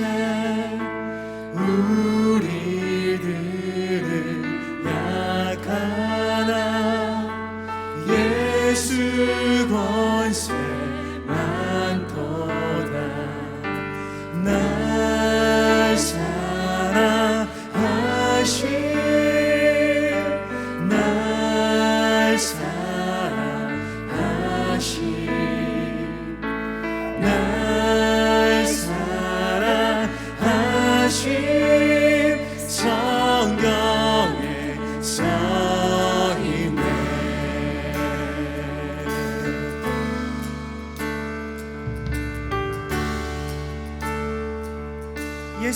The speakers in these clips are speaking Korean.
말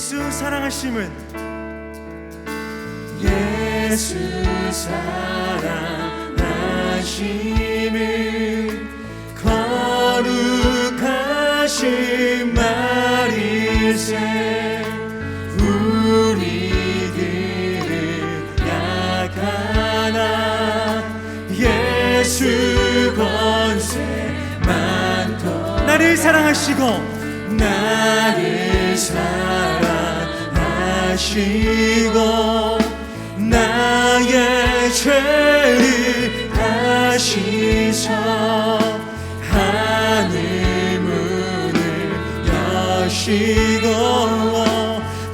예수 사랑하심은 예수 사랑하심을 거룩하신 약하나 예수 권세 많도 나를 사랑하시고 나를 사랑 하시고 나의 죄를 다시서 하늘 문을 여시고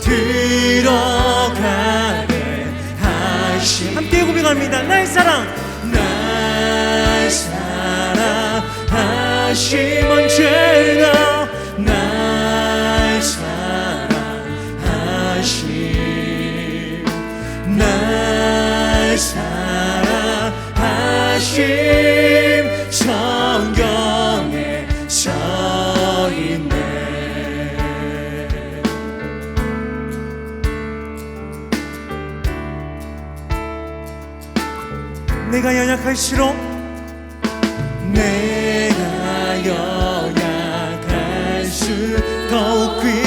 들어가게 하시. 함께 고백합니다. 나의 사랑. 날 사랑하심 언제나 날 사랑하심 성경에 써 있네. 내가 연약할수록 내가 연약할수 더욱 귀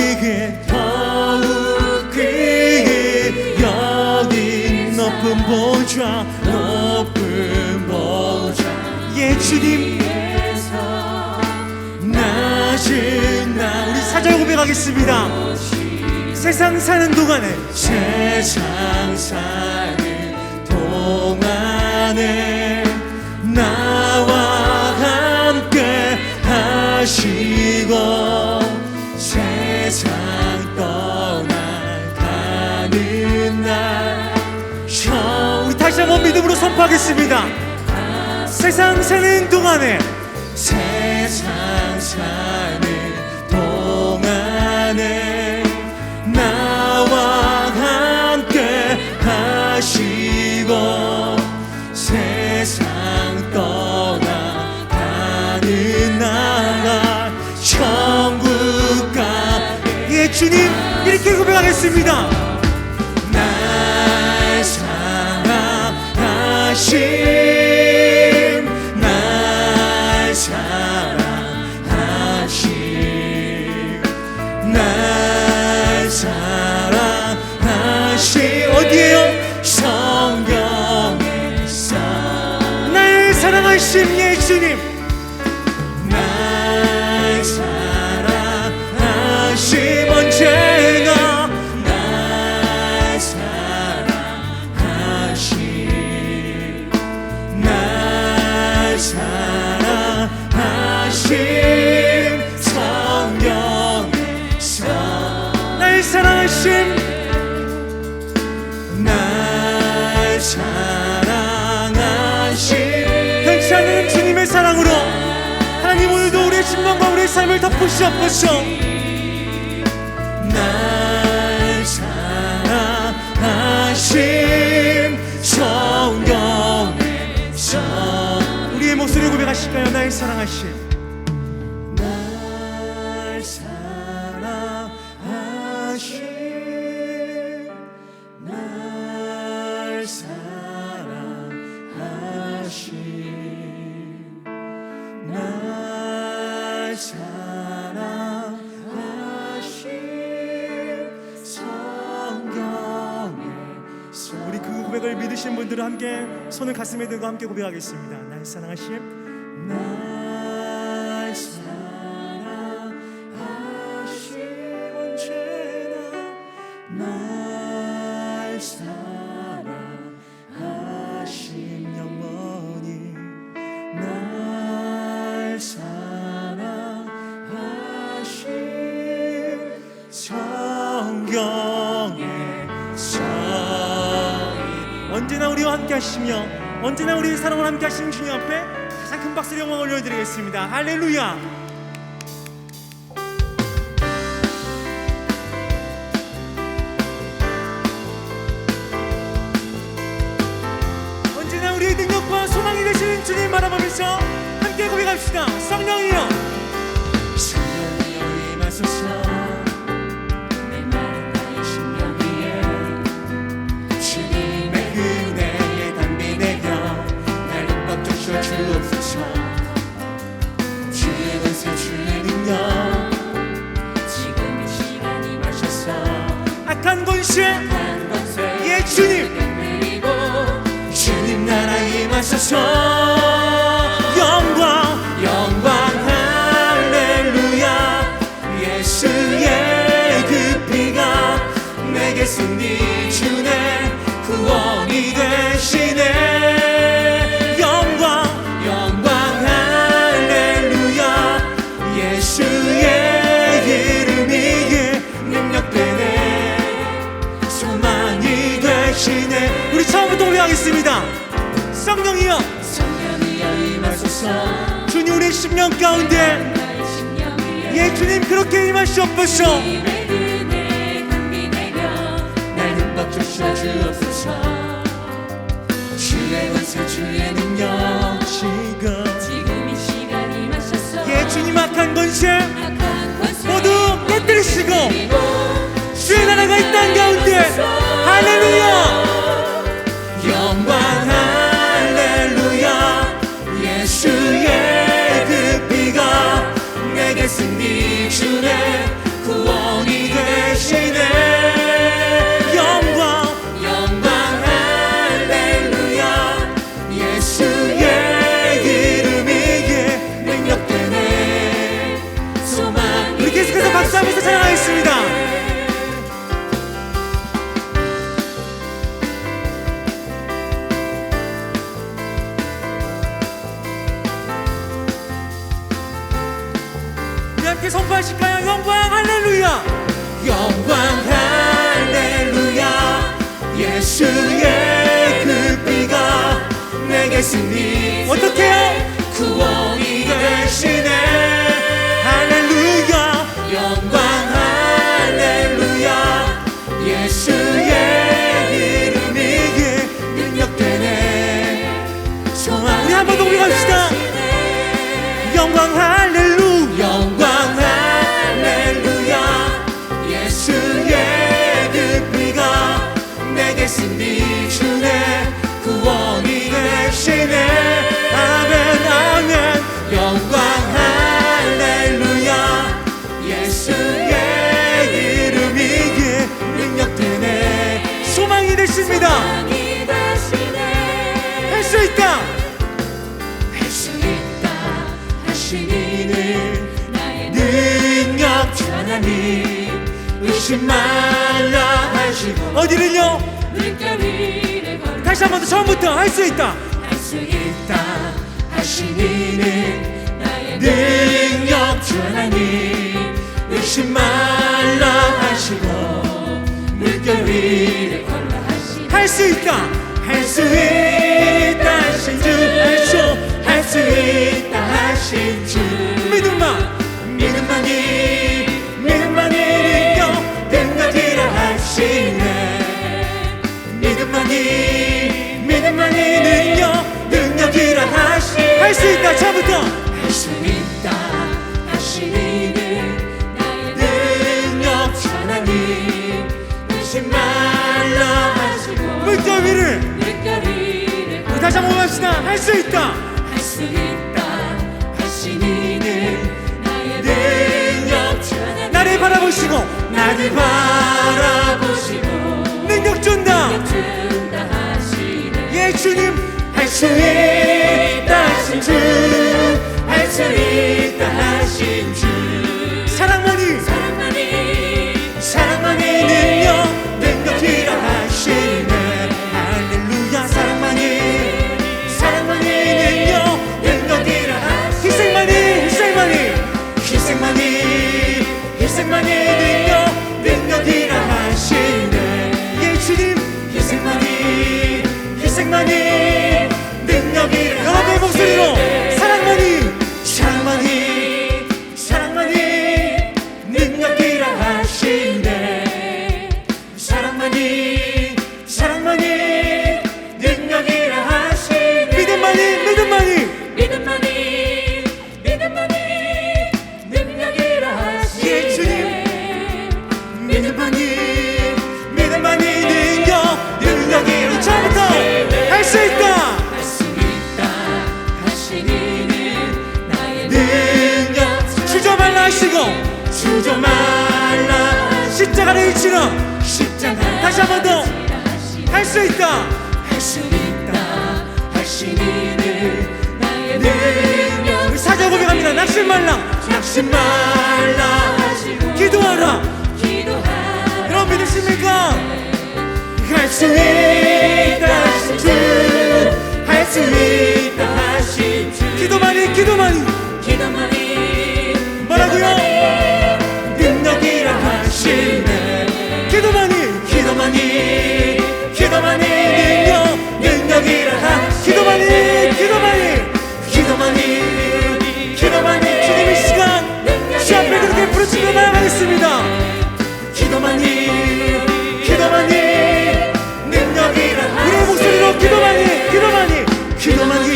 예 주님. 낮은 나 우리 사절 고백하겠습니다. 세상 사는 동안에 세상 사는 동안에 나와 함께 하시고 세상 떠나가는 날. 우리 다시 한번 믿음으로 선포하겠습니다 세상 사는 동안에 세상 사는 동안에 나와 함께 하시고 세상 떠나가는 날 천국가 예 주님 이렇게 고백하겠습니다. 날 사랑하심 날 사랑 삶을 덮으시옵소서 날 사랑하심 성경에서 우리의 목소리 고백하실까요? 나의 사랑하신 고백을 믿으신 분들은 함께 손을 가슴에 들고 함께 고백하겠습니다. 날 사랑하심 날 언제나 우리의 사랑을 함께 하시는 주님 앞에 가장 큰 박수를 영광 올려드리겠습니다. 할렐루야. 주님 바라보면서 함께 고백합시다. 성령이여. 성령이여 임하소서 번세 예 주님. 주님 나라 임하소서 고백하겠습니다. 성령이여 성령이여 임하소서 주님 우리 10년 가운데 예 주님 그렇게 임하시옵소서. 박주 주옵소서. 주의 권세 주의 능력. 지금 지금 이 시간이 마셔서. 예 주님 악한 권세. 모두 깨뜨리시고 주의 나라가 이 땅 가운데. 할렐루야 승리 주네 구원이 되시네 예수의 그 피가 내게 승리 할 수 있다. 할 수 있다. 하시니는 나의 능력 하나님. 의심 말라 하시고 물결 위를 걸어 하시 할수 있다. 할 수 있다 하신 주 할수 있다 하신 주 할 수 있다 처음부터? 할 수 있다. 하시니는 나의 능력 하나님 의심 말라 하시고 물결 위를. 물결 위를 우리 다시 한번 합시다. 할 수 있다. 할 수 있다. 하시니는 나의 능력 하나님 나를 바라보시고. 나를 바라보시고 능력 준다. 준다 하시 수 있다 하신 주 할수 있다 하신 주. 사랑만이 사랑만이 사랑만이 능력 능력이라 하시네. 할렐루야 사랑만이. 사랑만이 능력 능력이라 하시네 희생만이 희생만이. 희생만이 희생만이 다시 한 번 더 할 수 있다. 할 수 있다. 하시니는 나의 우리 능력 사자 고백합니다. 낙심 말라. 낙심 말라 기도하라. 기도하라. 여러분 믿으십니까? 할 수 있다. 하신 주할 수 있다. 하신 주 기도만이 기도만이. 기도만이 부르짖고 나아가겠습니다. 기도만이 기도만이 능력이라 우리의 목소리로 기도만이 기도만이 기도만이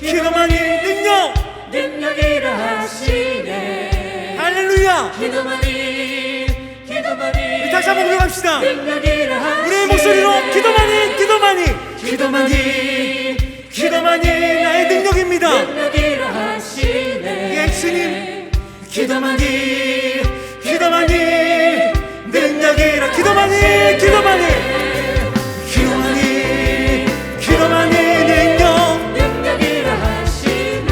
기도만이 능력. 능력이라 하시네. 할렐루야. 기도만이 기도만이 다시 한번 고백합시다. 우리의 목소리로 기도만이 기도만이 기도만이 기도만이 나의 능력입니다. 능력이라 하시네. 예 주님 기도만이 기도만이 능력이라 기도만이 기도만이. 기도만이 기도만이 능력. 능력이라 하시네.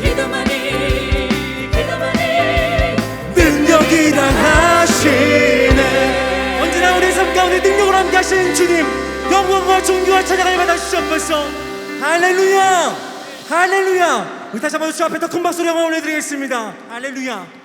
기도만이 기도만이. 능력이라 하시네. 언제나 우리 삶 가운데 능력으로 함께 하시는 주님 영광과 존귀와 찬양을 받아 주시옵소서. 할렐루야 할렐루야 우리 다시 한번 주 앞에 더 큰 박수로 영광 올려드리겠습니다. 할렐루야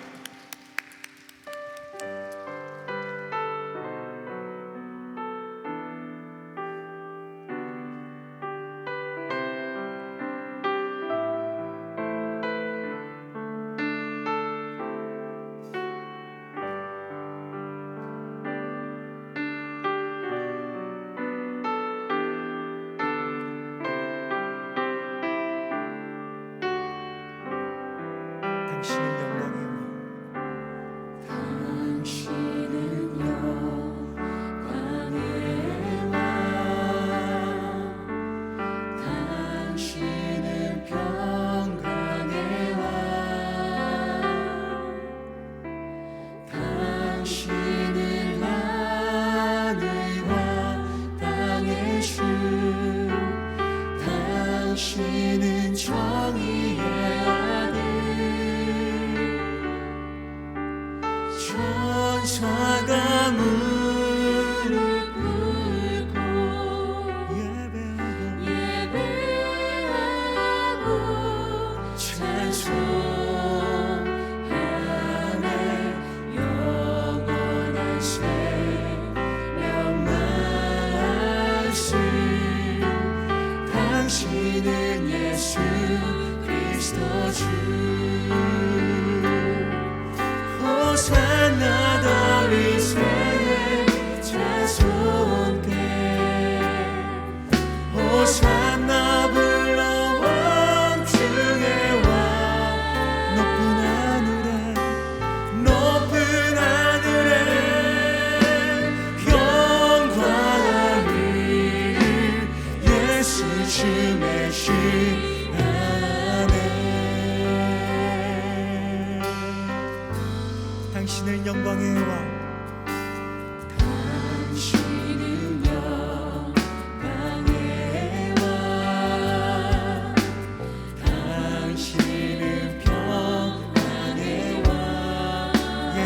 당신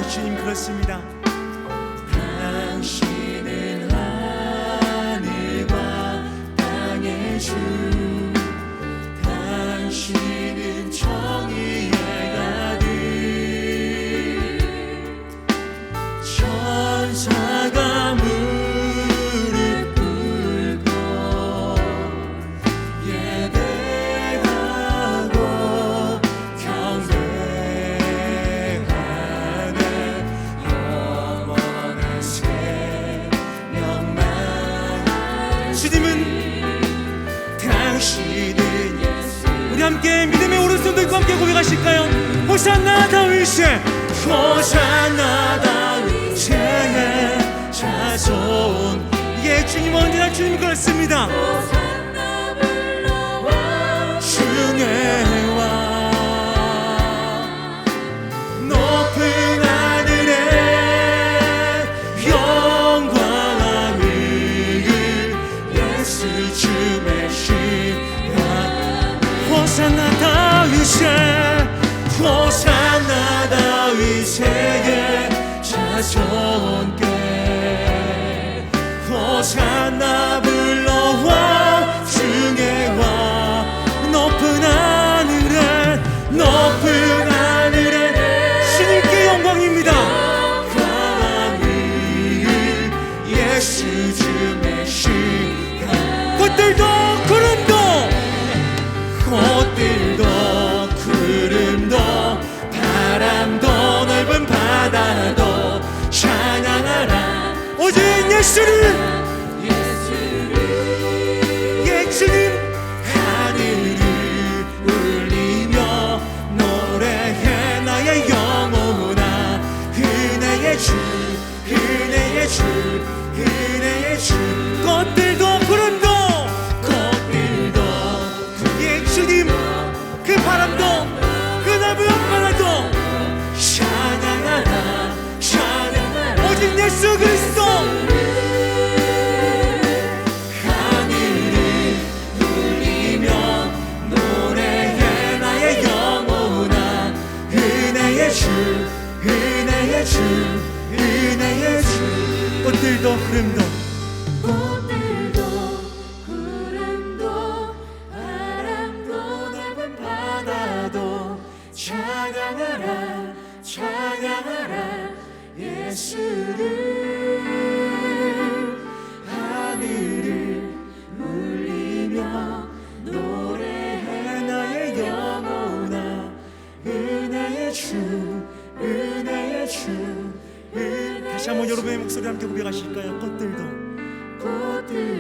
주님 그렇습니다. 당신은 하늘과 땅의 주 당신은 정의 주님은 당신은 우리 함께 믿음의 오른손 들고 함께 고백하실까요? 호산나 다윗의 호산나 다윗의 자손. 예 주님 언제나 주님 그렇습니다. 중의 호산나 다윗의 자손께 호산나 오직 예 꽃들도 구름도 꽃들도 구름도 바람도 넓은 바다도 찬양하라 찬양하라 예수를 다시 한번 여러분의 목소리 함께 고백하실까요? 꽃들도 꽃들